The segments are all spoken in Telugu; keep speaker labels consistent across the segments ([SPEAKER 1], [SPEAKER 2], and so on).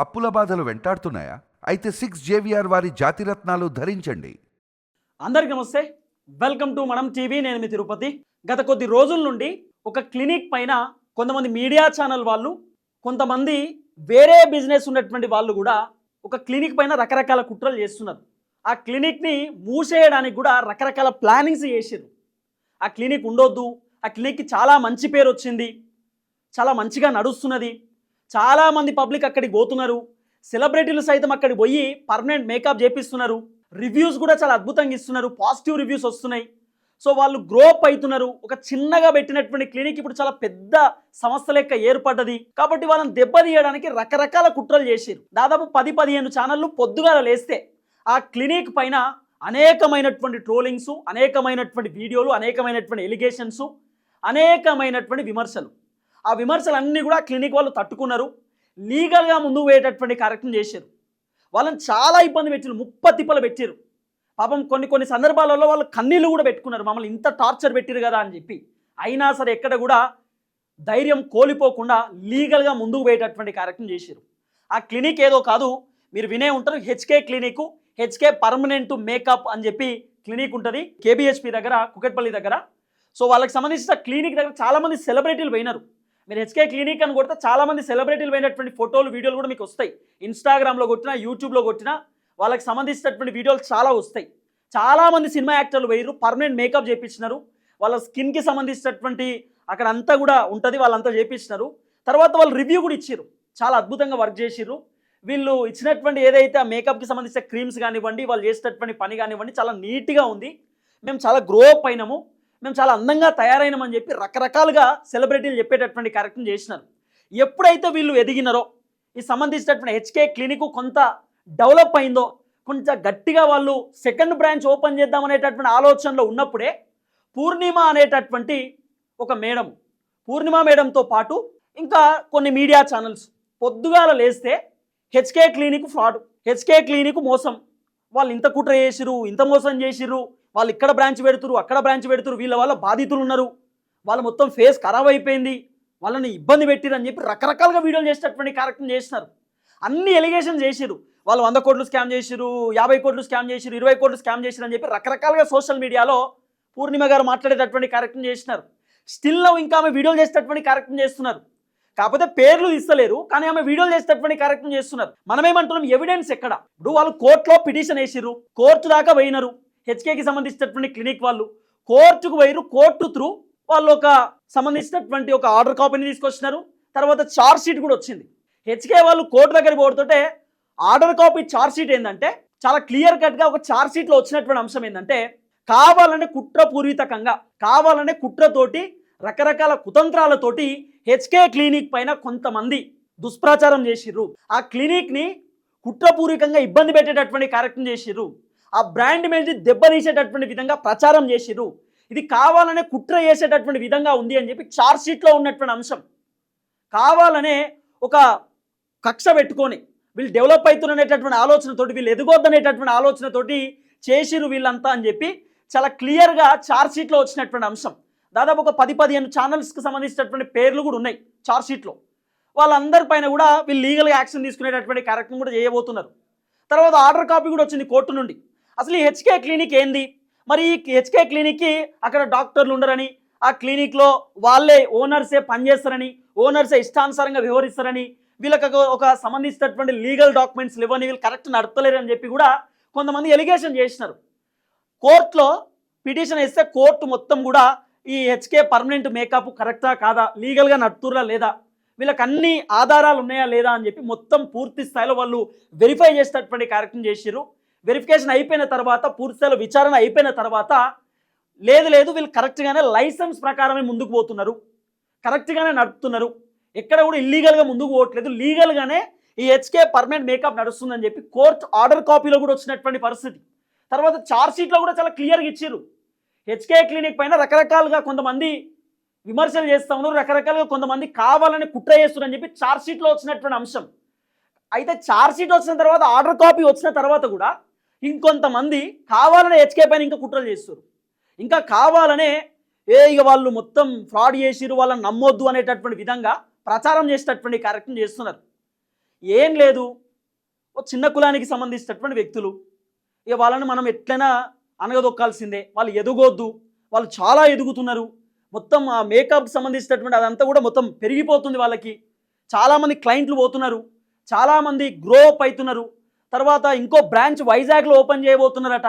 [SPEAKER 1] అప్పుల బాధలు వెంటాడుతున్నాయా? అయితే సిక్స్ జేవిఆర్ వారి జాతిరత్నాలు ధరించండి.
[SPEAKER 2] అందరికీ నమస్తే. Welcome to Manam TV. నేను మీ తిరుపతి. గత కొద్ది రోజుల నుండి ఒక క్లినిక్ పైన కొంతమంది మీడియా ఛానల్ వాళ్ళు కొంతమంది వేరే బిజినెస్ ఉన్నటువంటి వాళ్ళు కూడా ఒక క్లినిక్ పైన రకరకాల కుట్రలు చేస్తున్నారు. ఆ క్లినిక్ని మూసేయడానికి కూడా రకరకాల ప్లానింగ్స్ చేసారు ఆ క్లినిక్ ఉండొద్దు. ఆ క్లినిక్కి చాలా మంచి పేరు వచ్చింది. చాలా మంచిగా నడుస్తున్నది. చాలామంది పబ్లిక్ అక్కడికి పోతున్నారు. సెలబ్రిటీలు సైతం అక్కడికి పోయి పర్మనెంట్ మేకప్ చేపిస్తున్నారు. రివ్యూస్ కూడా చాలా అద్భుతంగా ఇస్తున్నారు. పాజిటివ్ రివ్యూస్ వస్తున్నాయి. సో వాళ్ళు గ్రోప్ అవుతున్నారు. ఒక చిన్నగా పెట్టినటువంటి క్లినిక్ ఇప్పుడు చాలా పెద్ద సంస్థ లెక్క ఏర్పడ్డది. కాబట్టి వాళ్ళని దెబ్బతీయడానికి రకరకాల కుట్రలు చేశారు దాదాపు పది పదిహేను ఛానళ్ళు పొద్దుగాల లేస్తే ఆ క్లినిక్ పైన అనేకమైనటువంటి ట్రోలింగ్స్ అనేకమైనటువంటి వీడియోలు అనేకమైనటువంటి ఎలిగేషన్స్ అనేకమైనటువంటి విమర్శలు. ఆ విమర్శలన్నీ కూడా క్లినిక్ వాళ్ళు తట్టుకున్నారు. లీగల్గా ముందుకు పోయేటటువంటి కార్యక్రమం చేశారు. వాళ్ళని చాలా ఇబ్బంది పెట్టారు ముప్ప తిప్పలు పెట్టారు పాపం కొన్ని కొన్ని సందర్భాలలో వాళ్ళు కన్నీళ్ళు కూడా పెట్టుకున్నారు. మమ్మల్ని ఇంత టార్చర్ పెట్టారు కదా అని చెప్పి. అయినా సరే ఎక్కడ కూడా ధైర్యం కోల్పోకుండా లీగల్గా ముందుకు పోయేటటువంటి కార్యక్రమం చేశారు. ఆ క్లినిక్ ఏదో కాదు. మీరు వినే ఉంటారు. HK clinic HK permanent makeup అని చెప్పి క్లినిక్ ఉంటుంది. కేబిహెచ్పి దగ్గర కుకెట్పల్లి దగ్గర. సో వాళ్ళకి సంబంధించిన క్లినిక్ దగ్గర చాలామంది సెలబ్రిటీలు పోయినారు. మీరు హెచ్కే క్లినిక్ అని కొడితే చాలామంది సెలబ్రిటీలు పోయినటువంటి ఫోటోలు వీడియోలు కూడా మీకు వస్తాయి. ఇన్స్టాగ్రామ్లో కొట్టినా యూట్యూబ్లో కొట్టినా వాళ్ళకి సంబంధించినటువంటి వీడియోలు చాలా వస్తాయి. చాలామంది సినిమా యాక్టర్లు వేయరు పర్మనెంట్ మేకప్ చేయించినారు వాళ్ళ స్కిన్కి సంబంధించినటువంటి అక్కడ అంతా కూడా ఉంటుంది వాళ్ళంతా చేయించినారు తర్వాత వాళ్ళు రివ్యూ కూడా ఇచ్చారు చాలా అద్భుతంగా వర్క్ చేసిర్రు. వీళ్ళు ఇచ్చినటువంటి ఏదైతే ఆ మేకప్కి సంబంధించిన క్రీమ్స్ కానివ్వండి వాళ్ళు చేసేటటువంటి పని కానివ్వండి చాలా నీట్గా ఉంది. మేము చాలా గ్రో అప్ అయినాము. మేము చాలా అందంగా తయారైనామని చెప్పి రకరకాలుగా సెలబ్రిటీలు చెప్పేటటువంటి కార్యక్రమం చేసినారు. ఎప్పుడైతే వీళ్ళు ఎదిగినారో ఈ సంబంధించినటువంటి హెచ్కే క్లినిక్ కొంత డెవలప్ అయిందో కొంచెం గట్టిగా వాళ్ళు సెకండ్ బ్రాంచ్ ఓపెన్ చేద్దామనేటటువంటి ఆలోచనలో ఉన్నప్పుడే పూర్ణిమ అనేటటువంటి ఒక మేడం పూర్ణిమ మేడంతో పాటు ఇంకా కొన్ని మీడియా ఛానల్స్ పొద్దుగాల లేస్తే HK clinic fraud HK clinic మోసం. వాళ్ళు ఇంత కుట్ర చేసిరు ఇంత మోసం చేసిరు వాళ్ళు ఇక్కడ బ్రాంచ్ పెడుతురు అక్కడ బ్రాంచ్ పెడుతురు వీళ్ళ వల్ల బాధితులు ఉన్నారు. వాళ్ళు మొత్తం ఫేస్ ఖరాబ్ అయిపోయింది. వాళ్ళని ఇబ్బంది పెట్టిరని చెప్పి రకరకాలుగా వీడియోలు చేసేటటువంటి కార్యక్రమం చేసినారు. అన్ని ఎలిగేషన్ చేసిరు వాళ్ళు వంద కోట్లు స్కామ్ చేసిరు యాభై కోట్లు స్కామ్ చేసిరు ఇరవై కోట్లు స్కామ్ చేసిరు అని చెప్పి రకరకాలుగా సోషల్ మీడియాలో పూర్ణిమ గారు మాట్లాడేటటువంటి కార్యక్రమం చేసినారు. స్టిల్ నవ్వు ఇంకా ఆమె వీడియోలు చేసేటటువంటి కార్యక్రమం చేస్తున్నారు. కాకపోతే పేర్లు ఇస్తలేరు కానీ ఆమె వీడియోలు చేసేటటువంటి కార్యక్రమం చేస్తున్నారు. మనమేమంటున్నాం? ఎవిడెన్స్ ఎక్కడ? ఇప్పుడు వాళ్ళు కోర్టులో పిటిషన్ వేసిర్రు కోర్టు దాకా పోయినారు. హెచ్కేకి సంబంధించినటువంటి క్లినిక్ వాళ్ళు కోర్టుకు వైరు కోర్టు త్రూ వాళ్ళు ఒక సంబంధించినటువంటి ఒక ఆర్డర్ కాపీని తీసుకొచ్చినారు. తర్వాత చార్జ్ షీట్ కూడా వచ్చింది. హెచ్కే వాళ్ళు కోర్టు దగ్గర పోతుంటే ఆర్డర్ కాపీ చార్జ్ షీట్ ఏంటంటే చాలా క్లియర్ కట్గా ఒక చార్జ్ షీట్లో వచ్చినటువంటి అంశం ఏంటంటే కావాలనే కుట్రపూరితకంగా కావాలనే కుట్రతోటి రకరకాల కుతంత్రాలతోటి హెచ్కే క్లినిక్ పైన కొంతమంది దుష్ప్రచారం చేసిర్రు. ఆ క్లినిక్ని కుట్రపూర్వకంగా ఇబ్బంది పెట్టేటటువంటి కార్యక్రమం చేసిర్రు. ఆ బ్రాండ్ ఇమేజ్ని దెబ్బతీసేటటువంటి విధంగా ప్రచారం చేసిర్రు. ఇది కావాలనే కుట్ర చేసేటటువంటి విధంగా ఉంది అని చెప్పి చార్జ్ షీట్లో ఉన్నటువంటి అంశం. కావాలనే ఒక కక్ష పెట్టుకొని వీళ్ళు డెవలప్ అవుతున్ననేటటువంటి ఆలోచనతోటి వీళ్ళు ఎదుగొద్దనేటటువంటి ఆలోచనతోటి చేసిరు వీళ్ళంతా అని చెప్పి చాలా క్లియర్గా చార్జ్ షీట్లో వచ్చినటువంటి అంశం. దాదాపు ఒక పది పదిహేను ఛానల్స్కి సంబంధించినటువంటి పేర్లు కూడా ఉన్నాయి చార్జ్ షీట్లో వాళ్ళందరి పైన కూడా వీళ్ళు లీగల్గా యాక్షన్ తీసుకునేటటువంటి కార్యక్రమం కూడా చేయబోతున్నారు. తర్వాత ఆర్డర్ కాపీ కూడా వచ్చింది కోర్టు నుండి. అసలు ఈ హెచ్కే క్లినిక్ ఏంది? మరి ఈ హెచ్కే క్లినిక్కి అక్కడ డాక్టర్లు ఉండరని ఆ క్లినిక్లో వాళ్ళే ఓనర్సే పనిచేస్తారని ఓనర్సే ఇష్టానుసారంగా వివరిస్తారని వీళ్ళకి ఒక- సంబంధించినటువంటి లీగల్ డాక్యుమెంట్స్ ఇవ్వని వీళ్ళు కరెక్ట్ నడతలేరు అని చెప్పి కూడా కొంతమంది ఎలిగేషన్ చేసినారు. కోర్టులో పిటిషన్ వేస్తే కోర్టు మొత్తం కూడా ఈ హెచ్కే పర్మనెంట్ మేకప్ కరెక్టా కాదా? లీగల్గా నడుతురా లేదా? వీళ్ళకి అన్ని ఆధారాలు ఉన్నాయా లేదా అని చెప్పి మొత్తం పూర్తి స్థాయిలో వాళ్ళు వెరిఫై చేసేటటువంటి కార్యక్రమం చేసిర్రు. వెరిఫికేషన్ అయిపోయిన తర్వాత పూర్తిస్థాయిలో విచారణ అయిపోయిన తర్వాత లేదు లేదు వీళ్ళు కరెక్ట్గానే లైసెన్స్ ప్రకారమే ముందుకు పోతున్నారు. కరెక్ట్గానే నడుపుతున్నారు. ఎక్కడ కూడా ఇల్లీగల్గా ముందుకు పోవట్లేదు. లీగల్గానే ఈ హెచ్కే పర్మనెంట్ మేకప్ నడుస్తుందని చెప్పి కోర్టు ఆర్డర్ కాపీలో కూడా వచ్చినటువంటి పరిస్థితి. తర్వాత చార్జ్ షీట్లో కూడా చాలా క్లియర్గా ఇచ్చారు హెచ్కే క్లినిక్ పైన రకరకాలుగా కొంతమంది విమర్శలు చేస్తూ ఉన్నారు. రకరకాలుగా కొంతమంది కావాలని కుట్ర చేస్తున్నారని చెప్పి చార్జ్ షీట్లో వచ్చినటువంటి అంశం. అయితే చార్జ్ షీట్ వచ్చిన తర్వాత ఆర్డర్ కాపీ వచ్చిన తర్వాత కూడా ఇంకొంతమంది కావాలనే హెచ్కే పైన ఇంకా కుట్రలు చేస్తారు ఇంకా కావాలనే ఏ ఇక వాళ్ళు మొత్తం ఫ్రాడ్ చేసిరు వాళ్ళని నమ్మొద్దు అనేటటువంటి విధంగా ప్రచారం చేసేటటువంటి కార్యక్రమం చేస్తున్నారు. ఏం లేదు. ఒక చిన్న కులానికి సంబంధించినటువంటి వ్యక్తులు. ఇక వాళ్ళని మనం ఎట్లయినా అనగదొక్కాల్సిందే. వాళ్ళు ఎదుగొద్దు. వాళ్ళు చాలా ఎదుగుతున్నారు. మొత్తం ఆ మేకప్కి సంబంధించినటువంటి అదంతా కూడా మొత్తం పెరిగిపోతుంది వాళ్ళకి. చాలామంది క్లయింట్లు పోతున్నారు. చాలామంది గ్రో అప్ అవుతున్నారు. తర్వాత ఇంకో బ్రాంచ్ వైజాగ్లో ఓపెన్ చేయబోతున్నారట.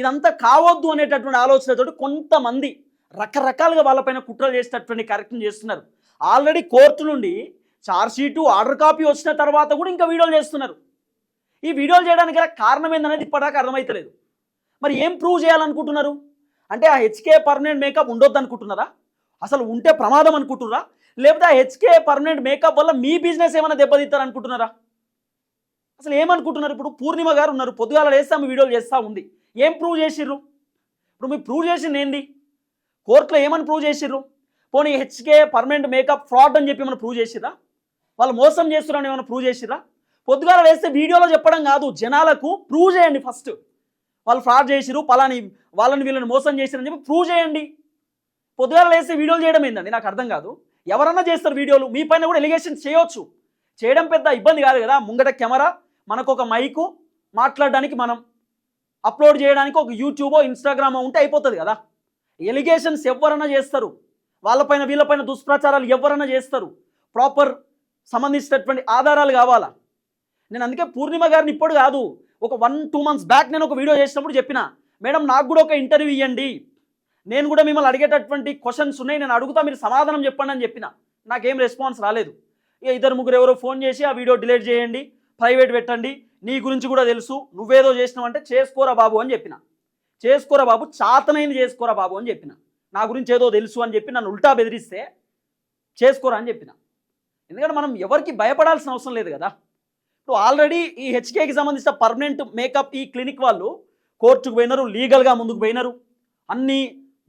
[SPEAKER 2] ఇదంతా కావద్దు అనేటటువంటి ఆలోచనతో కొంతమంది రకరకాలుగా వాళ్ళపైన కుట్రలు చేసేటటువంటి కార్యక్రమం చేస్తున్నారు. ఆల్రెడీ కోర్టు నుండి చార్జ్షీటు ఆర్డర్ కాపీ వచ్చిన తర్వాత కూడా ఇంకా వీడియోలు చేస్తున్నారు. ఈ వీడియోలు చేయడానికి కారణం ఏందనేది ఇప్పటిదాకా అర్థమవుతలేదు మరి ఏం ప్రూవ్ చేయాలనుకుంటున్నారు? అంటే ఆ హెచ్కే పర్మనెంట్ మేకప్ ఉండొద్దు అనుకుంటున్నారా? అసలు ఉంటే ప్రమాదం అనుకుంటున్నారా? లేకపోతే ఆ హెచ్కే పర్మనెంట్ మేకప్ వల్ల మీ బిజినెస్ ఏమైనా దెబ్బతీస్తారు అనుకుంటున్నారా అసలు ఏమనుకుంటున్నారు? ఇప్పుడు పూర్ణిమ గారు ఉన్నారు పొద్దుగాల వేస్తాం వీడియోలు చేస్తూ ఉంది. ఏం ప్రూవ్ చేసిర్రు? ఇప్పుడు మీరు ప్రూవ్ చేసింది ఏంది? కోర్టులో ఏమని ప్రూవ్ చేసిర్రు? పోనీ హెచ్కే పర్మనెంట్ మేకప్ ఫ్రాడ్ అని చెప్పి ఏమైనా ప్రూవ్ చేసిరా వాళ్ళు మోసం చేస్తున్నారని ఏమైనా ప్రూవ్ చేసిరా పొద్దుగాల వేస్తే వీడియోలో చెప్పడం కాదు జనాలకు ప్రూవ్ చేయండి ఫస్ట్ వాళ్ళు ఫ్రాడ్ చేసిరు పలాని వాళ్ళని వీళ్ళని మోసం చేసిరని చెప్పి ప్రూవ్ చేయండి. పొద్దుగాల వేస్తే వీడియోలు చేయడం ఏందండి నాకు అర్థం కాదు. ఎవరన్నా చేస్తారు వీడియోలు మీ పైన కూడా ఎలిగేషన్ చేయొచ్చు. చేయడం పెద్ద ఇబ్బంది కాదు కదా? ముంగట కెమెరా మనకు ఒక మైకు మాట్లాడడానికి మనం అప్లోడ్ చేయడానికి ఒక యూట్యూబో ఇన్స్టాగ్రామో ఉంటే అయిపోతుంది కదా. ఎలిగేషన్స్ ఎవరన్నా చేస్తారు. వాళ్ళపైన వీళ్ళపైన దుష్ప్రచారాలు ఎవరన్నా చేస్తారు. ప్రాపర్ సంబంధించినటువంటి ఆధారాలు కావాలా? నేను అందుకే పూర్ణిమ గారిని ఇప్పుడు కాదు ఒక వన్ టూ మంత్స్ బ్యాక్ నేను ఒక వీడియో చేసినప్పుడు చెప్పిన మేడం నాకు కూడా ఒక ఇంటర్వ్యూ ఇవ్వండి నేను కూడా మిమ్మల్ని అడిగేటటువంటి క్వశ్చన్స్ ఉన్నాయి నేను అడుగుతా మీరు సమాధానం చెప్పండి అని చెప్పిన. నాకేం రెస్పాన్స్ రాలేదు. ఇక ఇద్దరు ముగ్గురు ఎవరో ఫోన్ చేసి ఆ వీడియో డిలీట్ చేయండి. ప్రైవేట్ పెట్టండి నీ గురించి కూడా తెలుసు నువ్వేదో చేసినావంటే చేసుకోరా బాబు అని చెప్పిన. చేసుకోరా బాబు చాతనైంది చేసుకోరా బాబు అని చెప్పిన. నా గురించి ఏదో తెలుసు అని చెప్పి నన్ను ఉల్టా బెదిరిస్తే చేసుకోరా అని చెప్పిన. ఎందుకంటే మనం ఎవరికి భయపడాల్సిన అవసరం లేదు కదా. ఇప్పుడు ఆల్రెడీ ఈ హెచ్కేకి సంబంధించిన పర్మనెంట్ మేకప్ ఈ క్లినిక్ వాళ్ళు కోర్టుకు పోయినారు లీగల్గా ముందుకు పోయినారు. అన్ని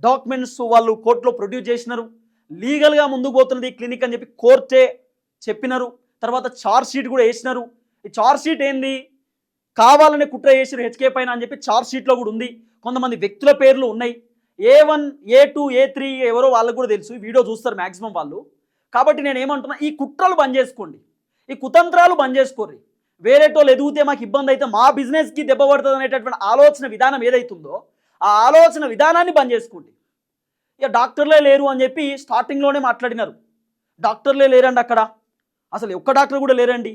[SPEAKER 2] డాక్యుమెంట్స్ వాళ్ళు కోర్టులో ప్రొడ్యూస్ చేసినారు. లీగల్గా ముందుకు పోతున్నది ఈ క్లినిక్ అని చెప్పి కోర్టే చెప్పినారు. తర్వాత చార్జ్ షీట్ కూడా వేసినారు. ఈ చార్జ్ షీట్ ఏంది? కావాలనే కుట్ర చేసిరు హెచ్కే పైన అని చెప్పి చార్జ్ షీట్లో కూడా ఉంది. కొంతమంది వ్యక్తుల పేర్లు ఉన్నాయి. A one A two A three ఎవరో వాళ్ళకు కూడా తెలుసు. వీడియో చూస్తారు మ్యాక్సిమం వాళ్ళు. కాబట్టి నేను ఏమంటున్నా ఈ కుట్రలు బంద్ చేసుకోండి. ఈ కుతంత్రాలు బంద్ చేసుకోర్రి. వేరేటోళ్ళు ఎదిగితే మాకు ఇబ్బంది అయితే మా బిజినెస్కి దెబ్బ పడుతుంది అనేటటువంటి ఆలోచన విధానం ఏదైతుందో ఆ ఆలోచన విధానాన్ని బంద్ చేసుకోండి. ఇక డాక్టర్లే లేరు అని చెప్పి స్టార్టింగ్లోనే మాట్లాడినారు. డాక్టర్లే లేరండి అక్కడ. అసలు ఒక్క డాక్టర్ కూడా లేరండి.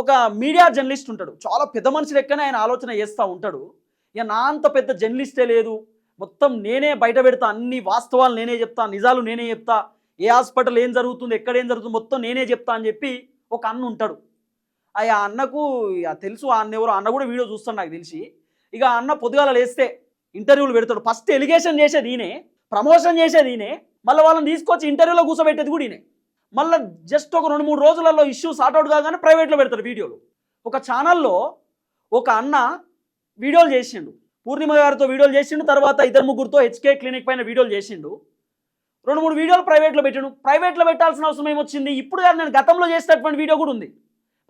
[SPEAKER 2] ఒక మీడియా జర్నలిస్ట్ ఉంటాడు. చాలా పెద్ద మనిషి లెక్కనే ఆయన ఆలోచన చేస్తూ ఉంటాడు. ఇక నా అంత పెద్ద జర్నలిస్టే లేదు. మొత్తం నేనే బయట పెడతా. అన్ని వాస్తవాలు నేనే చెప్తా. నిజాలు నేనే చెప్తా. ఏ హాస్పిటల్ ఏం జరుగుతుంది ఎక్కడ ఏం జరుగుతుంది మొత్తం నేనే చెప్తా అని చెప్పి ఒక అన్న ఉంటాడు. ఆ అన్నకు తెలుసు ఆ అన్న ఎవరు అన్న కూడా వీడియో చూస్తాడు నాకు తెలిసి. ఇక ఆ అన్న పొద్దుగాల లేస్తే ఇంటర్వ్యూలు పెడతాడు. ఫస్ట్ ఎలిగేషన్ చేసేది ఈయనే ప్రమోషన్ చేసేది ఈయనే మళ్ళీ వాళ్ళని తీసుకొచ్చి ఇంటర్వ్యూలో కూర్చోబెట్టేది కూడా ఈయనే. మళ్ళీ జస్ట్ ఒక రెండు మూడు రోజులలో ఇష్యూ సార్ట్అవుట్ కాగానే ప్రైవేట్లో పెడతారు వీడియోలు ఒక ఛానల్లో ఒక అన్న వీడియోలు చేసిండు. పూర్ణిమ గారితో వీడియోలు చేసిండు తర్వాత ఇద్దరు ముగ్గురుతో హెచ్కే క్లినిక్ పైన వీడియోలు చేసిండు. రెండు మూడు వీడియోలు ప్రైవేట్లో పెట్టిండు. ప్రైవేట్లో పెట్టాల్సిన అవసరం ఏమొచ్చింది? ఇప్పుడు కానీ నేను గతంలో చేసినటువంటి వీడియో కూడా ఉంది.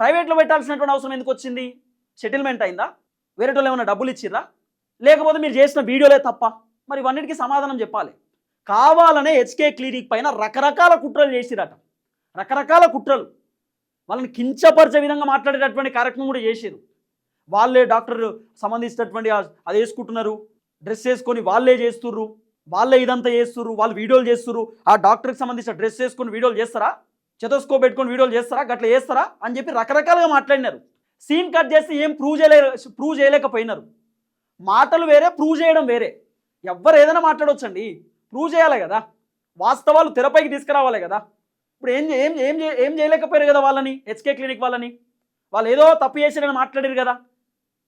[SPEAKER 2] ప్రైవేట్లో పెట్టాల్సినటువంటి అవసరం ఎందుకు వచ్చింది? సెటిల్మెంట్ అయిందా? వేరేటోళ్ళు ఏమైనా డబ్బులు ఇచ్చిర్రా? లేకపోతే మీరు చేసిన వీడియోలే తప్ప. మరి ఇవన్నిటికీ సమాధానం చెప్పాలి. కావాలనే హెచ్కే క్లినిక్ పైన రకరకాల కుట్రలు చేసిరట. రకరకాల కుట్రలు. వాళ్ళని కించపరిచే విధంగా మాట్లాడేటటువంటి కార్యక్రమం కూడా చేసారు వాళ్ళే డాక్టర్ సంబంధించినటువంటి అది వేసుకుంటున్నారు. డ్రెస్ వేసుకొని వాళ్ళే చేస్తుర్రు. వాళ్ళే ఇదంతా చేస్తుర్రు. వాళ్ళు వీడియోలు చేస్తుర్రు. ఆ డాక్టర్కి సంబంధించిన డ్రెస్ వేసుకొని వీడియోలు చేస్తారా? చెతోస్కోప్ పెట్టుకొని వీడియోలు చేస్తారా? అట్లా చేస్తారా? అని చెప్పి రకరకాలుగా మాట్లాడినారు. సీన్ కట్ చేస్తే ఏం ప్రూవ్ చేయలే ప్రూవ్ చేయలేకపోయినారు. మాటలు వేరే ప్రూవ్ చేయడం వేరే. ఎవ్వరు ఏదైనా మాట్లాడవచ్చండి ప్రూవ్ చేయాలి కదా. వాస్తవాలు తెరపైకి తీసుకురావాలి కదా. ఇప్పుడు ఏం ఏం ఏం ఏం చేయలేకపోయారు కదా వాళ్ళని? హెచ్కే క్లినిక్ వాళ్ళని? వాళ్ళు ఏదో తప్పు చేశారని మాట్లాడారు కదా?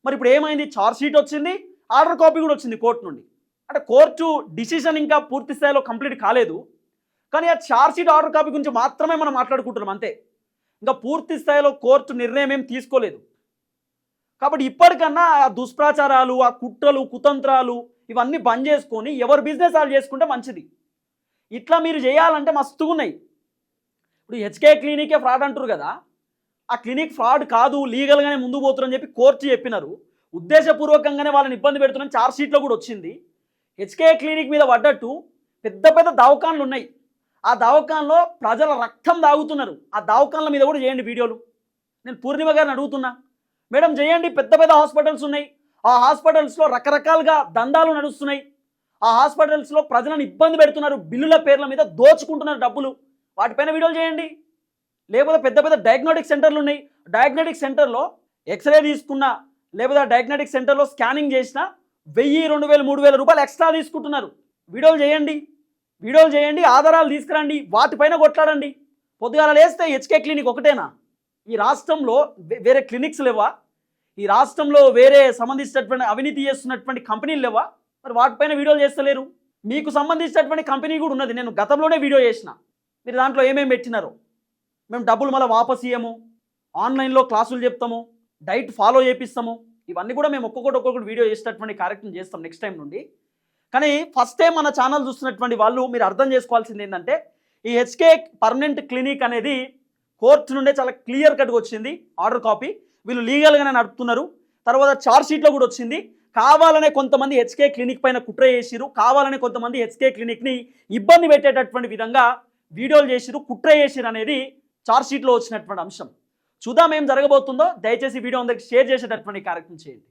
[SPEAKER 2] మరి ఇప్పుడు ఏమైంది? చార్జ్ షీట్ వచ్చింది ఆర్డర్ కాపీ కూడా వచ్చింది కోర్టు నుండి. అంటే కోర్టు డిసిషన్ ఇంకా పూర్తి స్థాయిలో కంప్లీట్ కాలేదు. కానీ ఆ చార్జ్ షీట్ ఆర్డర్ కాపీ గురించి మాత్రమే మనం మాట్లాడుకుంటున్నాం అంతే. ఇంకా పూర్తి స్థాయిలో కోర్టు నిర్ణయం ఏం తీసుకోలేదు. కాబట్టి ఇప్పటికన్నా ఆ దుష్ప్రచారాలు ఆ కుట్రలు కుతంత్రాలు ఇవన్నీ బంద్ చేసుకొని ఎవరు బిజినెస్ వాళ్ళు చేసుకుంటే మంచిది. ఇట్లా మీరు చేయాలంటే మస్తుగా ఉన్నాయి ఇప్పుడు హెచ్కే క్లినికే ఫ్రాడ్ అంటారు కదా. ఆ క్లినిక్ ఫ్రాడ్ కాదు లీగల్గానే ముందు పోతున్నారని చెప్పి కోర్టు చెప్పినారు. ఉద్దేశపూర్వకంగానే వాళ్ళని ఇబ్బంది పెడుతున్నాను చార్జ్ షీట్లో కూడా వచ్చింది. హెచ్కే క్లినిక్ మీద పడ్డట్టు పెద్ద పెద్ద దవాఖాన్లు ఉన్నాయి. ఆ దవాఖాన్లో ప్రజల రక్తం దాగుతున్నారు ఆ దవాఖాన్ల మీద కూడా చేయండి వీడియోలు. నేను పూర్ణిమ గారిని అడుగుతున్నా. మేడం చేయండి పెద్ద పెద్ద హాస్పిటల్స్ ఉన్నాయి. ఆ హాస్పిటల్స్లో రకరకాలుగా దందాలు నడుస్తున్నాయి. ఆ హాస్పిటల్స్లో ప్రజలను ఇబ్బంది పెడుతున్నారు. బిల్లుల పేర్ల మీద దోచుకుంటున్నారు డబ్బులు. వాటిపైన వీడియోలు చేయండి. లేకపోతే పెద్ద పెద్ద డయాగ్నోటిక్ సెంటర్లు ఉన్నాయి. డయాగ్నోటిక్ సెంటర్లో ఎక్స్రే తీసుకున్నా లేకపోతే డయాగ్నోటిక్ సెంటర్లో స్కానింగ్ చేసినా వెయ్యి రెండు వేలు మూడు వేల రూపాయలు ఎక్స్ట్రా తీసుకుంటున్నారు. వీడియోలు చేయండి. వీడియోలు చేయండి ఆధారాలు తీసుకురండి వాటిపైన కొట్లాడండి. పొద్దుగాల లేస్తే హెచ్కే క్లినిక్ ఒకటేనా? ఈ రాష్ట్రంలో వేరే క్లినిక్స్ లేవా? ఈ రాష్ట్రంలో వేరే సంబంధించినటువంటి అవినీతి చేస్తున్నటువంటి కంపెనీలు లేవా? మరి వాటిపైన వీడియోలు చేస్తలేరు. మీకు సంబంధించినటువంటి కంపెనీ కూడా ఉన్నది. నేను గతంలోనే వీడియో చేసిన. మీరు దాంట్లో ఏమేమి పెట్టినారు? మేము డబ్బులు మళ్ళీ వాపస్ ఇయ్యము ఆన్లైన్లో క్లాసులు చెప్తాము డైట్ ఫాలో చేపిస్తాము. ఇవన్నీ కూడా మేము ఒక్కొక్కటి ఒక్కొక్కటి వీడియో చేసేటటువంటి కార్యక్రమం చేస్తాం నెక్స్ట్ టైం నుండి. కానీ ఫస్ట్ టైం మన ఛానల్ చూస్తున్నటువంటి వాళ్ళు మీరు అర్థం చేసుకోవాల్సింది ఏంటంటే ఈ హెచ్కే పర్మనెంట్ క్లినిక్ అనేది కోర్టు నుండే చాలా క్లియర్ కట్గా వచ్చింది ఆర్డర్ కాపీ. వీళ్ళు లీగల్గానే నడుపుతున్నారు. తర్వాత చార్జ్ షీట్లో కూడా వచ్చింది. కావాలనే కొంతమంది హెచ్కే క్లినిక్ పైన కుట్ర చేసిరు కావాలనే కొంతమంది హెచ్కే క్లినిక్ని ఇబ్బంది పెట్టేటటువంటి విధంగా వీడియోలు చేసిరు కుట్ర చేసిరు అనేది చార్జ్ షీట్లో వచ్చినటువంటి అంశం. చూద్దాం ఏం జరగబోతుందో దయచేసి వీడియో అందరికి షేర్ చేసేటటువంటి కార్యక్రమం చేయండి.